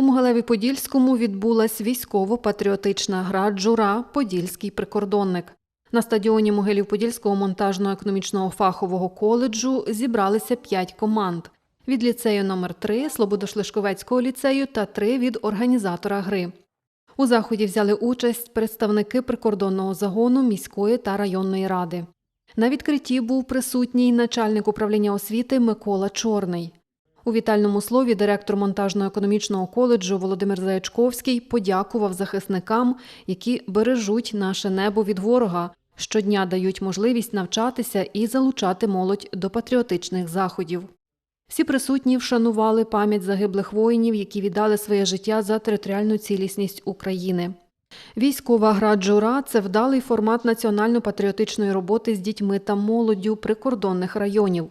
У Могилеві-Подільському відбулась військово-патріотична гра «Джура. Подільський прикордонник. На стадіоні Могилів-Подільського монтажно-економічного фахового коледжу зібралися п'ять команд. Від ліцею номер 3 Слободошлишковецького ліцею та три від організатора гри. У заході взяли участь представники прикордонного загону міської та районної ради. На відкритті був присутній начальник управління освіти Микола Чорний. У вітальному слові директор монтажно-економічного коледжу Володимир Заячковський подякував захисникам, які бережуть наше небо від ворога, щодня дають можливість навчатися і залучати молодь до патріотичних заходів. Всі присутні вшанували пам'ять загиблих воїнів, які віддали своє життя за територіальну цілісність України. Військова гра «Джура» – це вдалий формат національно-патріотичної роботи з дітьми та молоддю прикордонних районів.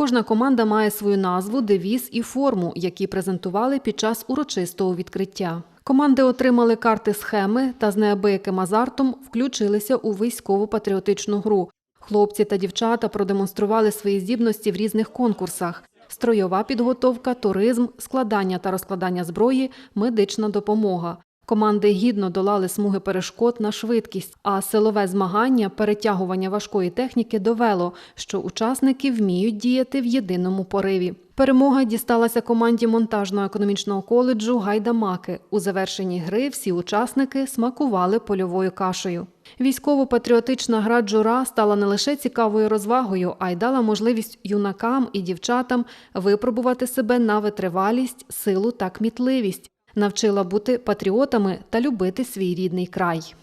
Кожна команда має свою назву, девіз і форму, які презентували під час урочистого відкриття. Команди отримали карти схеми та з неабияким азартом включилися у військово-патріотичну гру. Хлопці та дівчата продемонстрували свої здібності в різних конкурсах: стройова підготовка, туризм, складання та розкладання зброї, медична допомога. Команди гідно долали смуги перешкод на швидкість, а силове змагання перетягування важкої техніки довело, що учасники вміють діяти в єдиному пориві. Перемога дісталася команді монтажно-економічного коледжу Гайдамаки. У завершенні гри всі учасники смакували польовою кашею. Військово-патріотична гра Джура стала не лише цікавою розвагою, а й дала можливість юнакам і дівчатам випробувати себе на витривалість, силу та кмітливість навчила бути патріотами та любити свій рідний край.